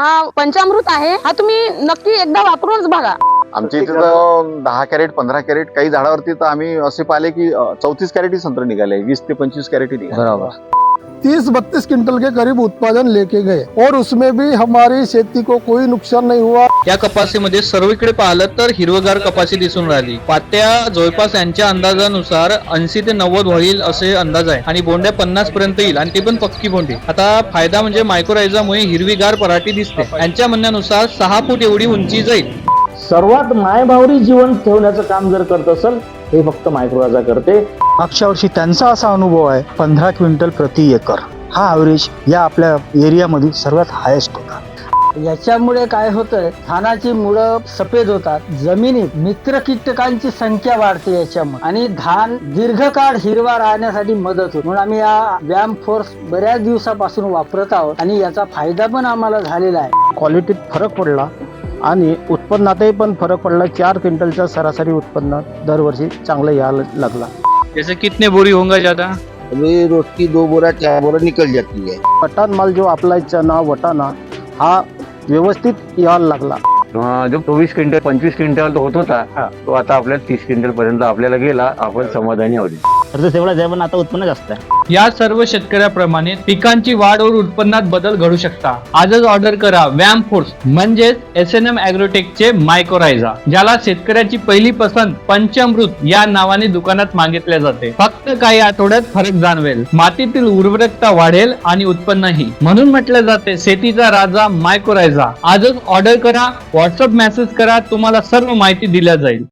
हा पंचामृत आहे. हा तुम्ही नक्की एकदा वापरूनच बघा. आमच्या इथे तर दहा कॅरेट पंधरा कॅरेट काही झाडावरती तर आम्ही असे पाहिले की चौतीस कॅरेट ही संत्र निघाले वीस ते पंचवीस कॅरेट ही निघाले. बराबर. तीस बत्तीस क्विंटल के करीब उत्पादन लेके गए और उसमें भी हमारी शेती को कोई नुकसान नहीं हुआ। या कपासीमध्ये सर्वीकडे पाहिलं तर हिरवगार कपासी दिसून राहिली. पात्या जवळपास यांच्या अंदाजानुसार ऐंशी ते नव्वद होईल असे अंदाज आहे. आणि बोंड्या पन्नास पर्यंत येईल आणि ती पण पक्की बोंडी. आता फायदा म्हणजे मायक्रोरायझामुळे हिरवीगार पराठी दिसते. यांच्या म्हणण्यानुसार सहा फूट एवढी उंची जाईल. सर्वात मायभावरी जीवन ठेवण्याचं काम जर करत असेल हे फक्त मायक्रोराजा करते. मागच्या वर्षी त्यांचा असा अनुभव आहे पंधरा क्विंटल प्रति एकर. हा ॲव्हरेज या आपल्या एरियामध्ये सर्वात हायेस्ट होता. याच्यामुळे काय होतंय धानाची मुळं सफेद होतात जमिनीत मित्र कीटकांची संख्या वाढते याच्यामुळे. आणि धान दीर्घकाळ हिरवा राहण्यासाठी मदत होते. म्हणून आम्ही या व्यायाम फोर्स बऱ्याच दिवसापासून वापरत आहोत आणि याचा फायदा पण आम्हाला झालेला आहे. क्वालिटीत फरक पडला आणि उत्पन्नातही पण फरक पडला. चार क्विंटलच्या सरासरी उत्पन्नात दरवर्षी चांगलं यायला लागला. जैसे कितने बोरी होंगे ज्यादा? अभी रोज की दो बोरा चार बोरा निकल जाती है। वटाण माल जो आपला चना वटाणा हा व्यवस्थित यायला लागला. अं, जो चोवीस क्विंटल पंचवीस क्विंटल होत होता तो आता आपल्याला तीस क्विंटल पर्यंत आपल्याला गेला आपण समाधानी आहोत. खर्च तेवढा आहे पण आता उत्पन्न जास्त आहे. या सर्व शेतकऱ्याप्रमाणे पिकांची वाढ व उत्पन्नात बदल घडू शकता. आजच ऑर्डर करा व्यायाम फोर्स म्हणजेच एस एन एम अॅग्रोटेकचे मायकोरायझा ज्याला शेतकऱ्याची पहिली पसंत पंचमृत या नावाने दुकानात मागितल्या जाते. फक्त काही आठवड्यात फरक जाणवेल. मातीतील उर्वरकता वाढेल आणि उत्पन्नही. म्हणून म्हटलं जाते शेतीचा राजा मायकोरायझा आजच ऑर्डर करा व्हॉट्सअप मेसेज करा तुम्हाला सर्व माहिती दिल्या जाईल.